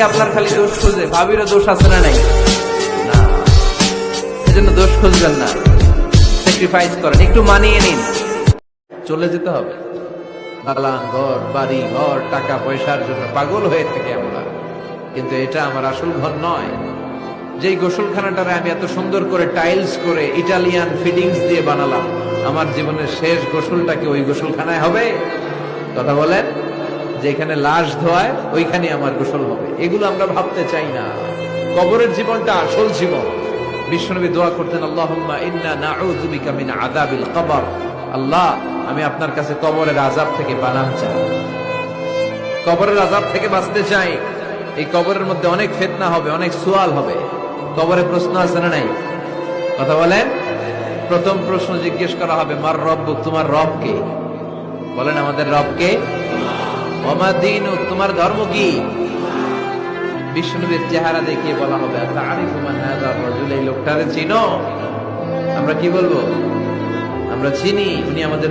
আপনার খালি দোষ খুঁজে, ভাবিরও দোষ আছে না নাই? এজন্য দোষ খুঁজবেন না। স্যাক্রিফাইস করেন। একটু মানিয়ে নিন। চলে যেতে হবে। দালান, ঘর, বাড়ি, ঘর, টাকা, পয়সার জন্য পাগল হয়ে আমরা। কিন্তু এটা আমার আসল ঘর নয়। যেই গোসলখানাটারে আমি এত সুন্দর করে টাইলস করে ইটালিয়ান ফিটিংস দিয়ে বানালাম, আমার জীবনের শেষ গোসলটা কি ওই গোসলখানায় হবে? কথা বলেন। যেখানে লাশ ধোয়ায় ওইখানে আমার গোসল হবে। এগুলো আমরা ভাবতে চাই না। কবরের জীবনটা আসল জীবন। বিশ্বনবী দোয়া করতেন, আল্লাহুম্মা কবর। আল্লাহ, আমি আপনার কাছে কবরের আযাব থেকে পানাহ চাই। কবরের আযাব থেকে বাঁচতে চাই। এই কবরের মধ্যে অনেক ফিতনা হবে, অনেক সুয়াল হবে। কবরে প্রশ্ন আছে না নাই? কথা বলেন? প্রথম প্রশ্ন জিজ্ঞেস করা হবে, মার রব, তোমার রব কে? বলেন, আমাদের রব কে? ওমা দিন তোমার ধর্ম কি? বিষ্ণুবীর চেহারা দেখিয়ে বলা হবে এই লোকটারে চিনো? আমরা কি বলব? আমরা চিনি, উনি আমাদের